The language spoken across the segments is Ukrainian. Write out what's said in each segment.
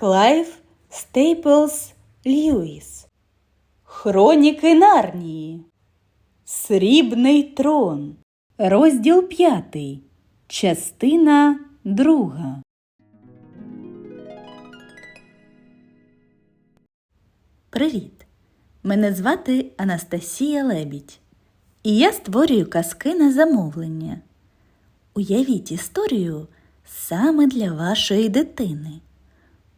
Клайв Стейплс Льюіс. Хроніки Нарнії. Срібний трон. Розділ п'ятий. Частина друга. Привіт! Мене звати Анастасія Лебідь. І я створюю казки на замовлення. Уявіть історію саме для вашої дитини.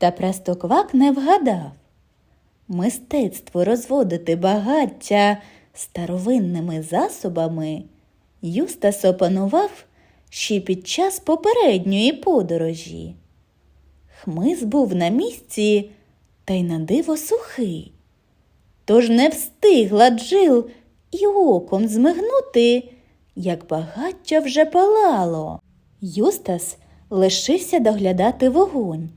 Та Простоквак не вгадав. Мистецтво розводити багаття старовинними засобами Юстас опанував ще під час попередньої подорожі. Хмиз був на місці та й на диво сухий. Тож не встигла Джил і оком змигнути, як багаття вже палало. Юстас лишився доглядати вогонь,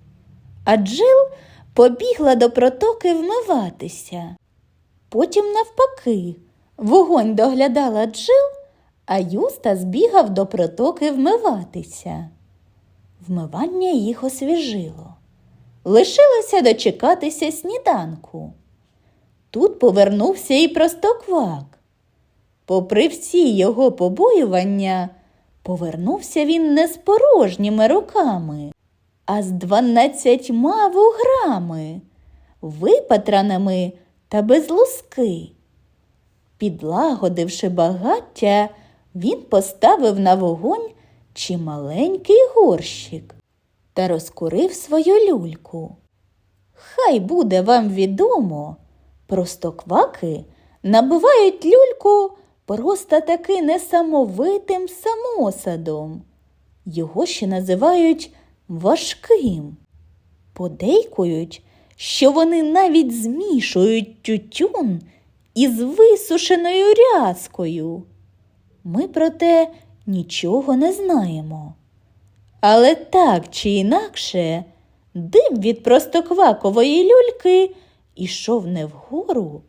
а Джил побігла до протоки вмиватися. Потім, навпаки, вогонь доглядала Джил, а Юстас бігав до протоки вмиватися. Вмивання їх освіжило. Лишилося дочекатися сніданку. Тут повернувся і простоквак. Попри всі його побоювання, повернувся він не з порожніми руками, а з дванадцятьма вуграми, випатраними та без луски. Підлагодивши багаття, він поставив на вогонь чималенький горщик та розкурив свою люльку. Хай буде вам відомо, простокваки набивають люльку просто таки несамовитим самосадом. Його ще називають важким. Подейкують, що вони навіть змішують тютюн із висушеною рязкою. Ми про те нічого не знаємо. Але так чи інакше, дим від простоквакової люльки ішов не вгору,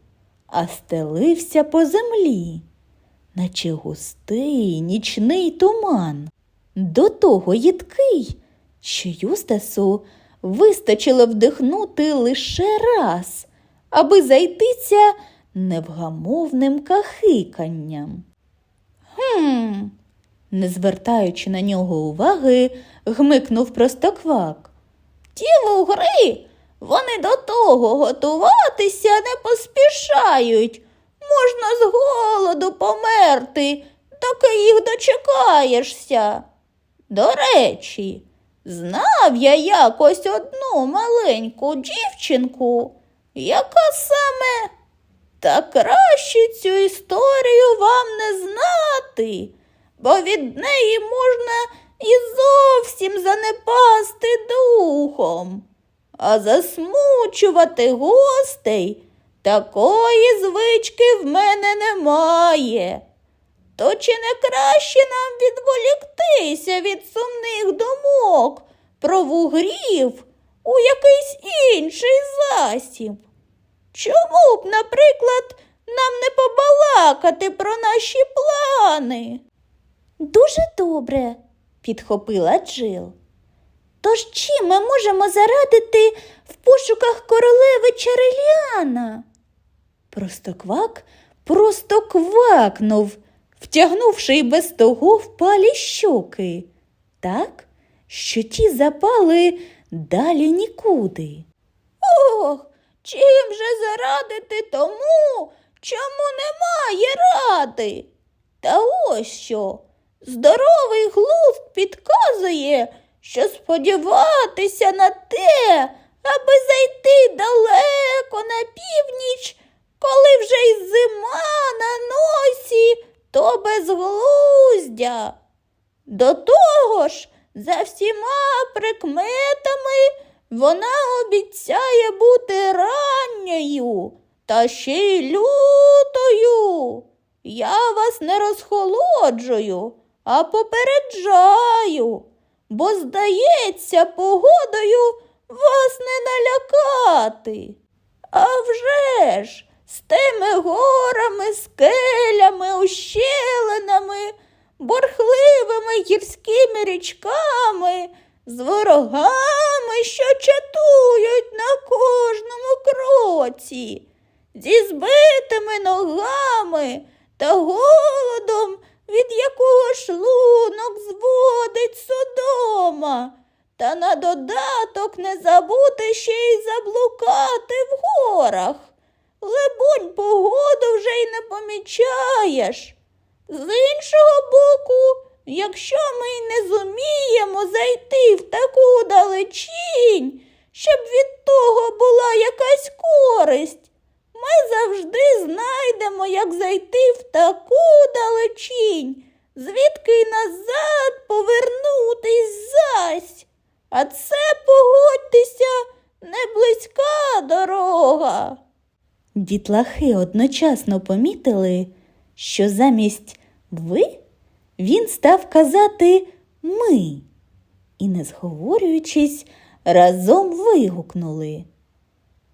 а стелився по землі, наче густий нічний туман, до того їдкий, що Юстасу вистачило вдихнути лише раз, аби зайтися невгамовним кахиканням. Хм, не звертаючи на нього уваги, гмикнув простоквак. Ті вугри, вони до того готуватися не поспішають. Можна з голоду померти, доки їх дочекаєшся. До речі, знав я якось одну маленьку дівчинку, яка саме та краще цю історію вам не знати, бо від неї можна і зовсім занепасти духом, а засмучувати гостей такої звички в мене немає. То чи не краще нам відволіктися від сумних думок про вугрів у якийсь інший засіб? Чому б, наприклад, нам не побалакати про наші плани? Дуже добре, підхопила Джил. Тож чим ми можемо зарадити в пошуках королеви Чареліана? Простоквак просто квакнув, втягнувши й без того впалі щоки, так, що ті запали далі нікуди. Ох, чим же зарадити тому, чому немає ради? Та ось що. Здоровий глузд підказує, що сподіватися на те, аби зайти далеко на північ, коли вже й зима на носі, то безглуздя. До того ж, За всіма прикметами вона обіцяє бути ранньою та ще й лютою. Я вас не розхолоджую, а попереджаю, бо, здається, погодою вас не налякати. А вже ж, з тими горами, скелями, ущелинами, борхливими гірськими річками, з ворогами, що чатують на кожному кроці, зі збитими ногами та голодом, від якого шлунок зводить Содома, та на додаток не забути ще й заблукати в горах. Либонь, погоду вже й не помічаєш. З іншого боку, якщо ми й не зуміємо зайти в таку далечінь, щоб від того була якась користь, ми завжди знайдемо, як зайти в таку далечінь, звідки назад повернутись зась. А це, погодьтеся, не близька дорога. Дітлахи одночасно помітили, що замість ви він став казати ми і, не зговорюючись, разом вигукнули.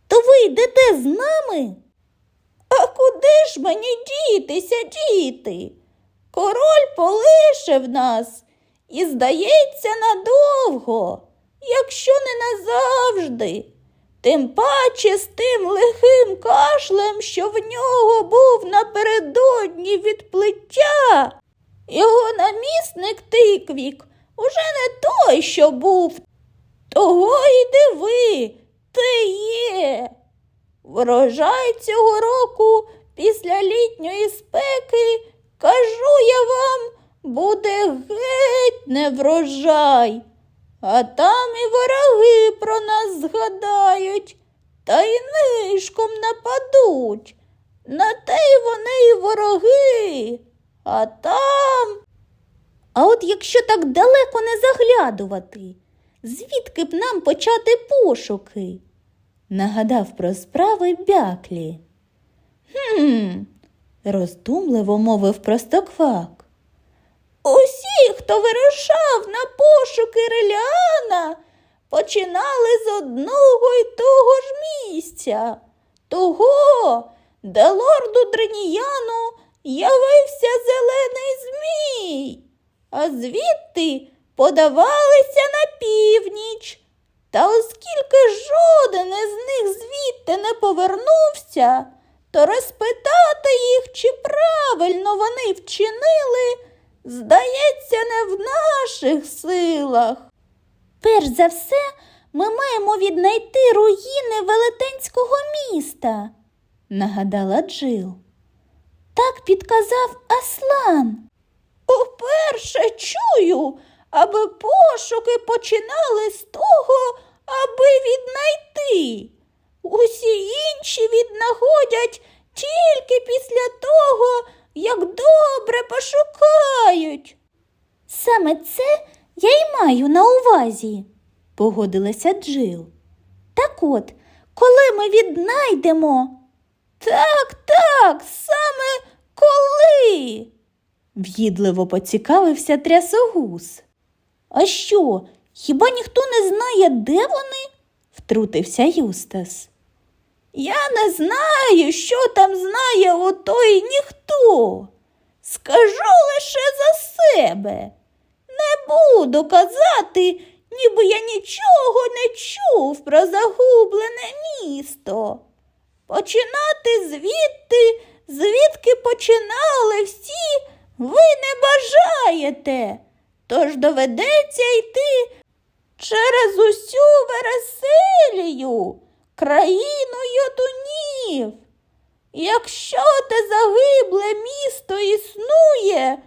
То ви йдете з нами? А куди ж мені дітися, діти? Король полишив нас і, здається, надовго, якщо не назавжди. Тим паче з тим лихим кашлем, що в нього був напередодні від плиття. Його намісник Тиквік уже не той, що був. Того й диви, ти є. Врожай цього року після літньої спеки, кажу я вам, буде геть не врожай. А там і вороги про нас згадають, та й нишком нападуть. На те й вони й вороги, а там. А от якщо так далеко не заглядувати, звідки б нам почати пошуки? Нагадав про справи бяклі. Хм, роздумливо мовив простоквак. Усі, хто вирушав на пошуки Реліана, починали з одного й того ж місця, того, де лорду Дреніяну явився зелений змій, а звідти подавалися на північ. Та оскільки жоден із них звідти не повернувся, то розпитати їх, чи правильно вони вчинили, здається, не в наших силах. Перш за все, ми маємо віднайти руїни велетенського міста, нагадала Джил. Так підказав Аслан. Уперше чую, аби пошуки починали з того, аби віднайти. Усі інші віднаходять тільки після того, як добре пошукають. Саме це я й маю на увазі, погодилася Джил. Так от, коли ми віднайдемо. Так, так, саме коли? в'їдливо поцікавився трясогус. А що, хіба ніхто не знає, де вони? втрутився Юстас. Я не знаю, що там знає отой ніхто. Скажу лише за себе. Не буду казати, ніби я нічого не чув про загублене місто. Починати звідти, звідки починали всі, ви не бажаєте, тож доведеться йти через усю Вереселію, країну йотунів. Якщо те загибле місто існує,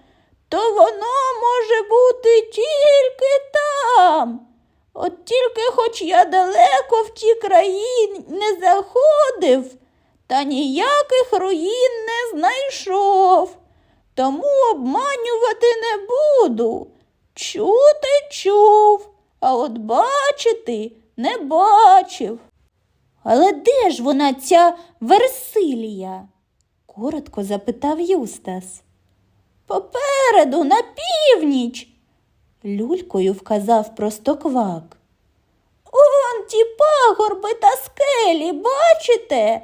то воно може бути тільки там. От тільки хоч я далеко в ті країни не заходив, та ніяких руїн не знайшов. Тому обманювати не буду. Чути чув, а от бачити не бачив. Але де ж вона, ця Версилія? коротко запитав Юстас. Попереду, на північ, люлькою вказав простоквак. Он ті пагорби та скелі, бачите?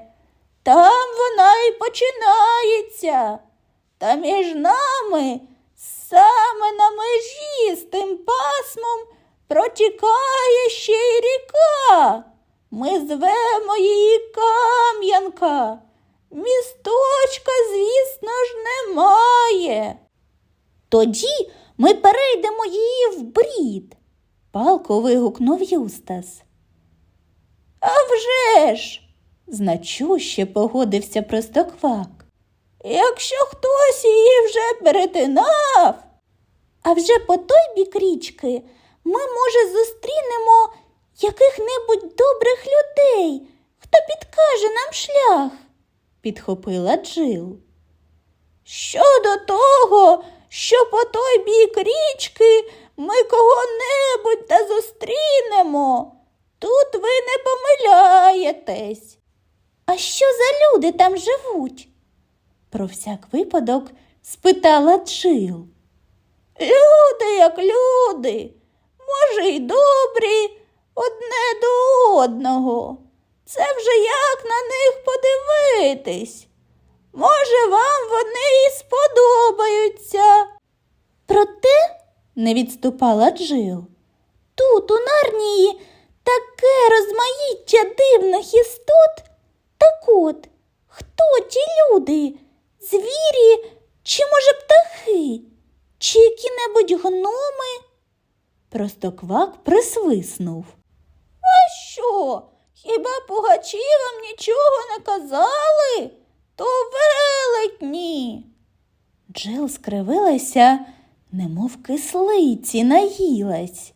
Там вона і починається. Та між нами, саме на межі з тим пасмом, протікає ще й ріка. Ми звемо її Кам'янка. Місточка, звісно ж, немає. Тоді ми перейдемо її в брід, палко вигукнув Юстас. А вже ж, значуще погодився простоквак. Якщо хтось її вже перетинав. А вже по той бік річки ми, може, зустрінемо яких-небудь добрих людей, хто підкаже нам шлях, підхопила Джил. Щодо того, що по той бік річки ми кого-небудь та зустрінемо, тут ви не помиляєтесь. А що за люди там живуть? Про всяк випадок спитала Джил. Люди, як люди, може, й добрі одне до одного. Це вже як на них подивитись. Може, вам вони і сподобаються. Проте, не відступала Джил, тут, у Нарнії, таке розмаїття дивних істот. Так от, хто ті люди? Звірі чи, може, птахи, чи які-небудь гноми? Простоквак присвиснув. А що? Хіба пугачі вам нічого не казали? То велетні. Джил скривилася, немов кислиці наїлась.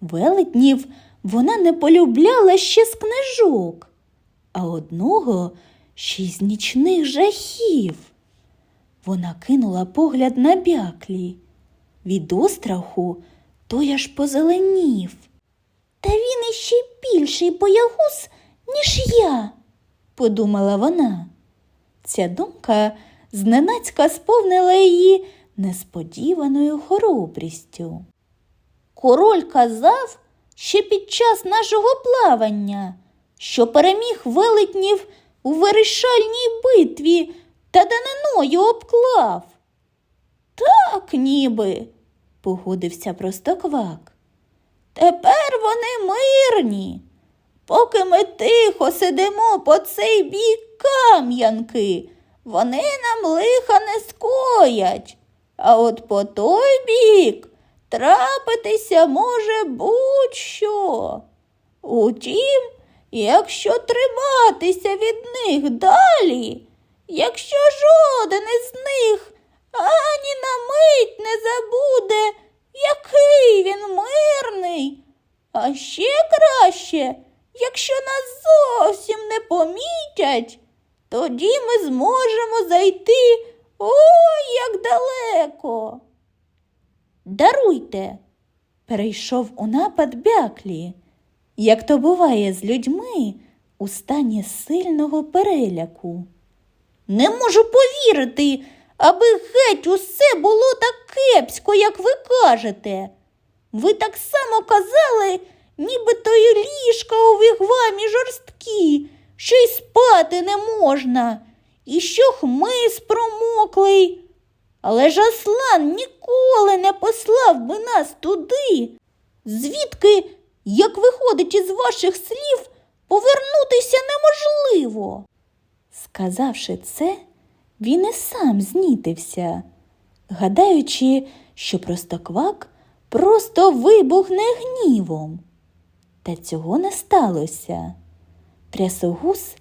Велетнів вона не полюбляла ще з книжок, а одного ще з нічних жахів. Вона кинула погляд на бяклі. Від остраху той аж позеленів. Та він іще більший боягуз, ніж я, подумала вона. Ця думка зненацька сповнила її несподіваною хоробрістю. Король казав ще під час нашого плавання, що переміг велетнів у вирішальній битві та даниною обклав. Так, ніби, погодився простоквак. Тепер вони мирні. Поки ми тихо сидимо по цей бік кам'янки, вони нам лиха не скоять. А от по той бік трапитися може будь-що. Утім, якщо триматися від них далі, якщо жоден із них ані на мить не забуде, який він мирний, а ще краще, якщо нас зовсім не помітять, тоді ми зможемо зайти ой як далеко. Даруйте, перейшов у напад бяклі, як то буває з людьми у стані сильного переляку. Не можу повірити, аби геть усе було так кепсько, як ви кажете. Ви так само казали, ніби то й ліжка у вігвамі жорсткі, що й спати не можна, і що хмиз промоклий. Але ж Аслан ніколи не послав би нас туди. Звідки, як виходить із ваших слів, повернутися неможливо. Сказавши це, він і сам знітився, гадаючи, що простоквак просто вибухне гнівом. Та цього не сталося. Трясогус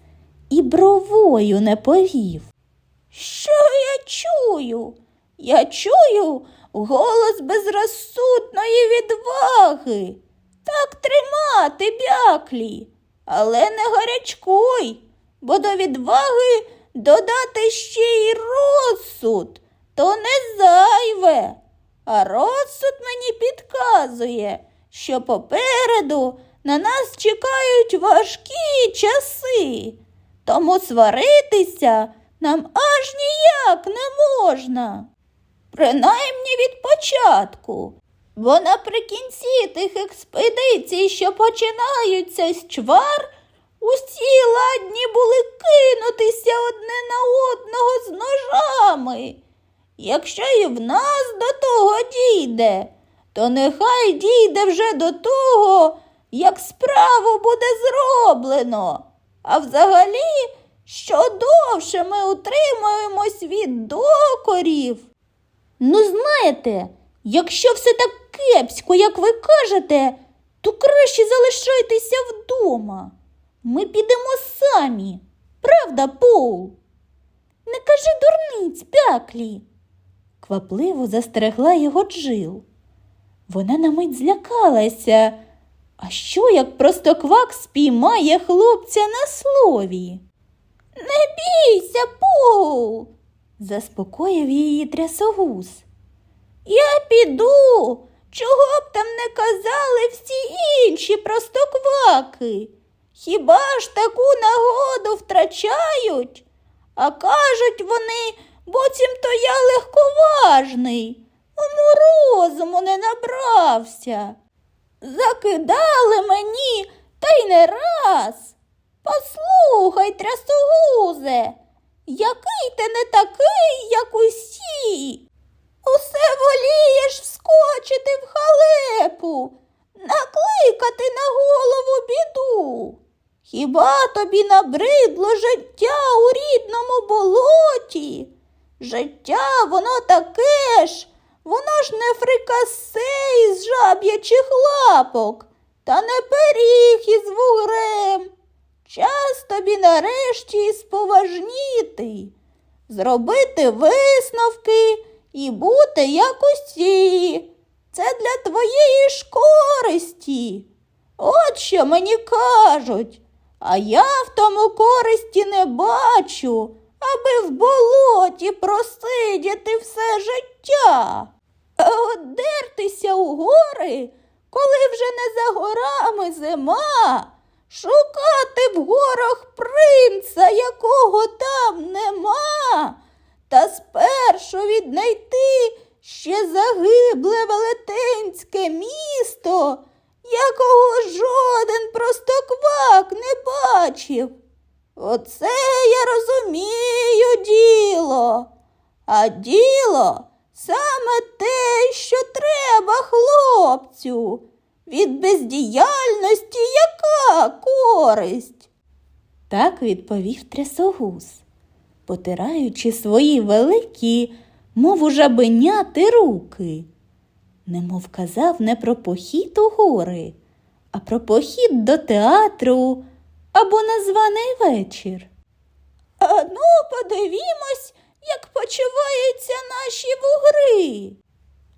і бровою не повів. Що я чую? Я чую голос безрозсудної відваги. Так тримати, бяклі, але не гарячкуй, бо до відваги додати ще й розсуд, то не зайве. А розсуд мені підказує, що попереду на нас чекають важкі часи. Тому сваритися нам аж ніяк не можна. Принаймні від початку. Бо наприкінці тих експедицій, що починаються з чвар, усі ладні були кинутися ножами. Якщо і в нас до того дійде, то нехай дійде вже до того, як справу буде зроблено. А взагалі, що довше ми утримуємось від докорів. Ну, знаєте, якщо все так кепсько, як ви кажете, то краще залишайтеся вдома. Ми підемо самі. Правда, Пол? Не кажи дурниць, пяклі. Квапливо застерегла його Джил. Вона на мить злякалася. А що, як просто квак спіймає хлопця на слові? Не бійся, Пол, заспокоїв її трясогуз. Я піду, чого б там не казали всі інші простокваки. Хіба ж таку нагоду втрачають? А кажуть вони, буцімто я легковажний, уму розуму не набрався. Закидали мені, та й не раз. Послухай, трясогузе, який ти не такий, як усі. Усе волієш вскочити в халепу, накликати на голову біду. Хіба тобі набридло життя у рідному болоті? Життя воно таке ж, воно ж не фрикасе із жаб'ячих лапок, та не пиріг із вугрем. Час тобі нарешті споважніти, зробити висновки і бути як усі. Це для твоєї ж користі. От що мені кажуть, а я в тому користі не бачу, аби в болоті просидіти все життя. А от дертися у гори, коли вже не за горами зима, шукати в горах принца, якого там нема, та спершу віднайти ще загибле велетенське місто, якого жоден простоквак не бачив. Оце я розумію діло. А діло саме те, що треба хлопцю. Від бездіяльності яка користь? Так відповів трясогуз, потираючи свої великі, мов у жабеняти руки. Немов казав не про похід у гори, а про похід до театру або на званий вечір. А ну, подивімось, як почуваються наші вугри.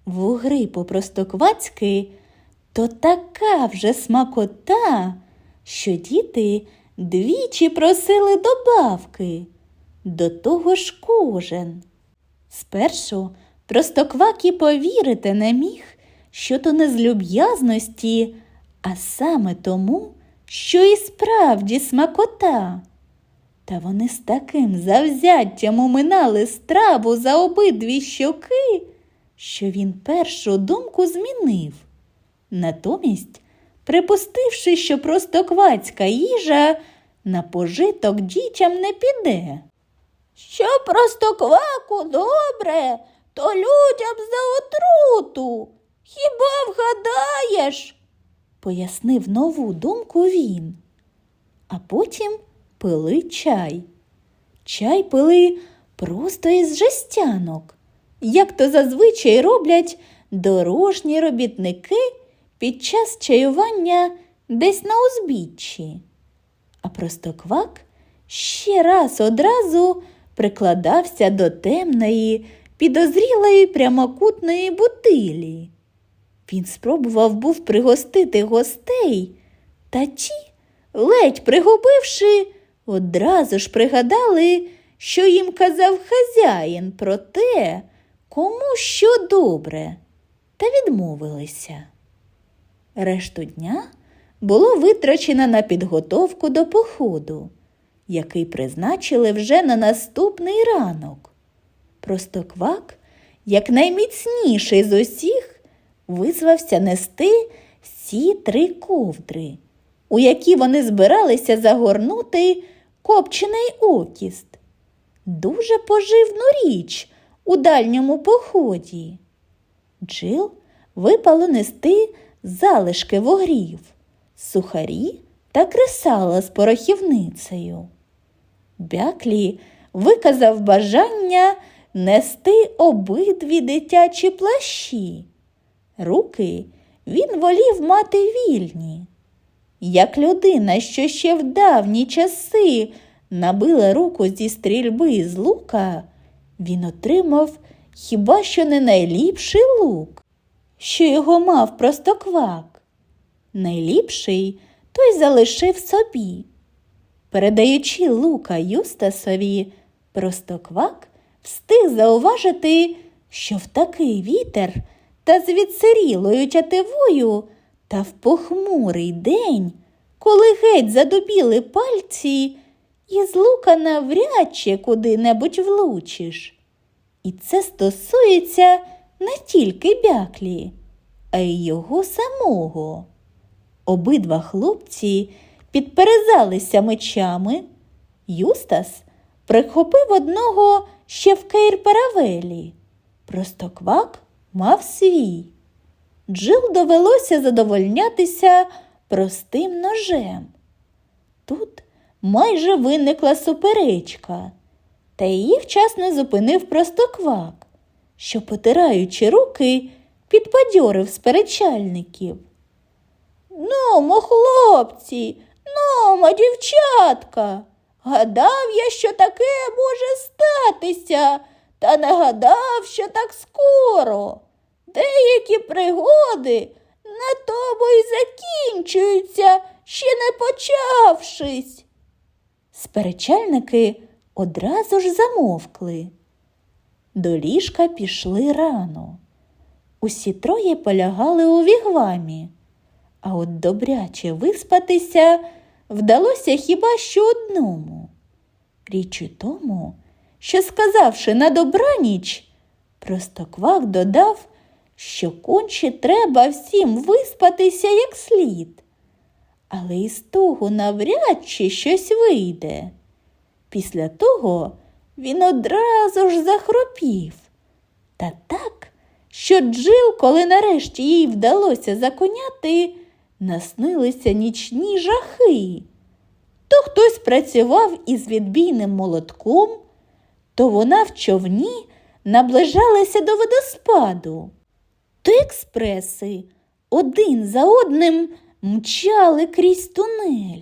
Вугри по-простоквацьки то така вже смакота, що діти двічі просили добавки. До того ж кожен. Спершу простоквак і повірити не міг, що то не з люб'язності, а саме тому, що і справді смакота. Та вони з таким завзяттям уминали страву за обидві щоки, що він першу думку змінив. Натомість, припустивши, що простоквацька їжа на пожиток дітям не піде. Що простокваку добре, то людям за отруту. Хіба вгадаєш? пояснив нову думку він. А потім пили чай. Чай пили просто із жестянок, як то зазвичай роблять дорожні робітники під час чаювання десь на узбіччі. А простоквак ще раз одразу прикладався до темної, підозрілої прямокутної бутилі. Він спробував був пригостити гостей, та ті, ледь пригубивши, одразу ж пригадали, що їм казав хазяїн про те, кому що добре. та відмовилися. Решту дня було витрачено на підготовку до походу, який призначили вже на наступний ранок. Простоквак, як найміцніший з усіх, визвався нести всі три ковдри, у які вони збиралися загорнути копчений окіст. Дуже поживну річ у дальньому поході. Джил випало нести залишки вогрів, сухарі та кресала з порохівницею. Бяклі виказав бажання нести обидві дитячі плащі. Руки він волів мати вільні. Як людина, що ще в давні часи набила руку зі стрільби з лука, він отримав хіба що не найліпший лук, що його мав простоквак. Найліпший той залишив собі. Передаючи лука Юстасові, простоквак встиг зауважити, що в такий вітер та з відсирілою тятивою та в похмурий день, коли геть задубіли пальці, із лука навряд чи куди-небудь влучиш. І це стосується не тільки бяклі, а й його самого. Обидва хлопці підперезалися мечами. Юстас прихопив одного ще в Кейр-Паравелі. Простоквак мав свій. Джил довелося задовольнятися простим ножем. Тут майже виникла суперечка, та її вчасно зупинив простоквак, що, потираючи руки, підбадьорив сперечальників. Нумо, хлопці, нумо, дівчатка. Гадав я, що таке може статися, та не гадав, що так скоро. Деякі пригоди на тому й закінчуються, ще не почавшись. Сперечальники одразу ж замовкли. До ліжка пішли рано. Усі троє полягали у вігвамі, а от добряче виспатися вдалося хіба що одному. Річ у тому, що, сказавши на добраніч, Простоквак додав, що конче треба всім виспатися як слід. Але із того навряд чи щось вийде. Після того він одразу ж захропів. Та так, що Джил, коли нарешті їй вдалося законяти, наснилися нічні жахи. То хтось працював із відбійним молотком, то вона в човні наближалася до водоспаду. То експреси один за одним мчали крізь тунель.